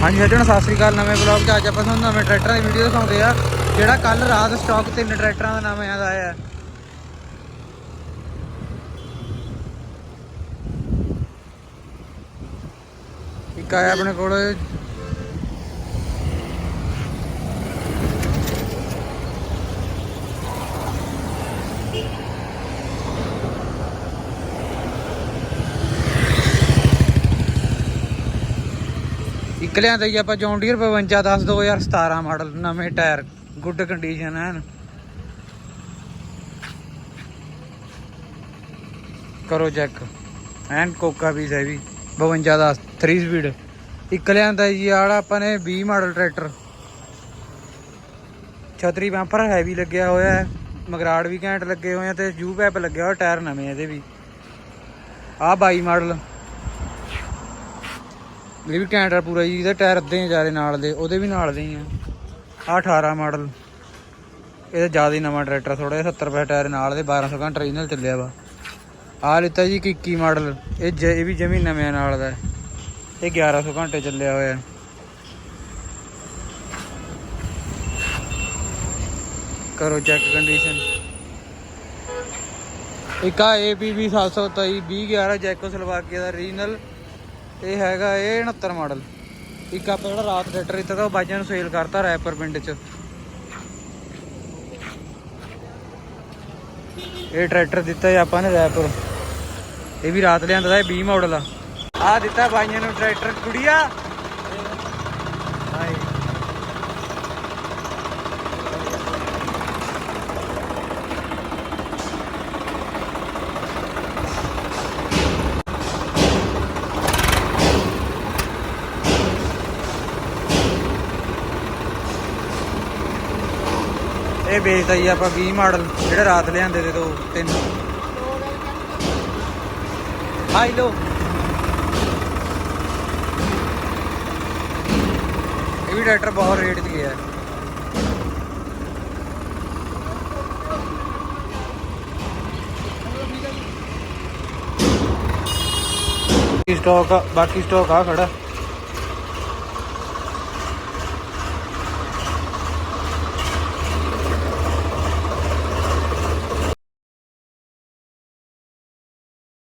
ਹਾਂਜੀ ਸੱਜਣ, ਸਤਿ ਸ੍ਰੀ ਅਕਾਲ, ਨਵੇਂ ਬਲੌਗ 'ਚ ਅੱਜ ਆਪਾਂ ਤੁਹਾਨੂੰ ਨਵੇਂ ਟਰੈਕਟਰਾਂ ਦੀ ਵੀਡੀਓ ਦਿਖਾਉਂਦੇ ਆ, ਜਿਹੜਾ ਕੱਲ ਰਾਤ ਸਟਾਕ ਤਿੰਨ ਟਰੈਕਟਰਾਂ ਦਾ ਨਵੇਂ ਦਾ ਆਇਆ ਇੱਕ ਆਇਆ ਆਪਣੇ ਕੋਲ ਇਕਲਿਆਂ ਲਿਆਂਦਾ ਜੀ ਆਪਾਂ ਜੌਨ ਡੀਅਰ 52 10 2017 ਮਾਡਲ ਨਵੇਂ ਟਾਇਰ ਗੁੱਡ ਕੰਡੀਸ਼ਨ ਐਨ। ਕਰੋ ਚੈੱਕ ਐਨ ਕੋਕਾ ਪੀਸ ਹੈ ਵੀ 52 ਦਾ 3 ਸਪੀਡ ਇਕਲਿਆਂ ਦਾ ਜੀ ਆੜਾ ਆਪਾਂ ਨੇ 20 ਮਾਡਲ ਟਰੈਕਟਰ ਛਤਰੀ ਬੰਪਰ ਹੈਵੀ ਲੱਗਿਆ ਹੋਇਆ ਹੈ, ਮਗਰਾੜ ਵੀ ਘੈਂਟ ਲੱਗੇ ਹੋਏ ਆ ਤੇ ਜੂ ਪੈਪ ਲੱਗਿਆ ਹੋਇਆ ਟਾਇਰ ਨਵੇਂ ਇਹਦੇ ਵੀ। ਆਹ 22 ਮਾਡਲ ਇਹ ਵੀ ਘੈਂਟ ਆ ਪੂਰਾ ਜੀ, ਇਹਦਾ ਟਾਇਰ ਅੱਧੇ ਆ ਜਾਰੇ ਨਾਲ ਦੇ, ਉਹਦੇ ਵੀ ਨਾਲ ਦੇ ਹੀ ਆ। ਆਹ 18 ਮਾਡਲ। ਇਹਦਾ ਜ਼ਿਆਦਾ ਹੀ ਨਵਾਂ ਟਰੈਕਟਰ ਥੋੜਾ ਜਿਹਾ 70 ਰੁਪਏ ਟਾਇਰ ਨਾਲ ਦੇ 1200 ਘੰਟਾ ਰੀਜਨਲ ਚੱਲਿਆ ਵਾ। ਆ ਲਿੱਤਾ ਜੀ ਇੱਕ 21 ਮਾਡਲ। ਇਹ ਜ- ਇਹ ਵੀ ਜਮੀ ਨਵੇਂ ਨਾਲ ਦਾ। ਹੈ। ਇਹ 1100 ਘੰਟੇ ਚੱਲਿਆ ਹੋਇਆ। ਕਰੋ ਚੈੱਕ ਕੰਡੀਸ਼ਨ ਇੱਕ ਆ ABB 723 2011 ਜੈਕੋ ਸਲਵਾਕੀਆ ਦਾ ਰੀਜਨਲ ਇਹ ਹੈਗਾ ਇਹ 69 ਮਾਡਲ। ਇੱਕ ਆਪਾਂ ਜਿਹੜਾ ਰਾਤ ਟਰੈਕਟਰ ਦਿੱਤਾ ਤਾਂ ਉਹ ਬਾਜਾਂ ਨੂੰ ਸੇਲ ਕਰਤਾ ਰੈਪਰ ਪਿੰਡ 'ਚ। ਇਹ ਟਰੈਕਟਰ ਦਿੱਤਾ ਹੈ ਆਪਾਂ ਨੇ ਰੈਪਰ ਇਹ ਵੀ ਰਾਤ ਲਿਆਂਦਾ ਦਾ 20 ਮਾਡਲ ਆ। ਆ ਦਿੱਤਾ ਬਾਈਆਂ ਨੂੰ ਟਰੈਕਟਰ ਕੁੜੀਆ ਹਾਏ ਇਹ ਵੇਚਦਾ ਜੀ ਆਪਾਂ 20 ਮਾਡਲ, ਜਿਹੜੇ ਰਾਤ ਲਿਆਂਦੇ ਤੇ ਦੋ, ਤਿੰਨ। ਹਾਈ ਲੋ ਇਹ ਵੀ ਟਰੈਕਟਰ ਬਹੁਤ ਰੇਟ 'ਚ ਗਿਆ। ਬਾਕੀ ਸਟਾਕ ਬਾਕੀ ਸਟਾਕ ਆ ਖੜਾ।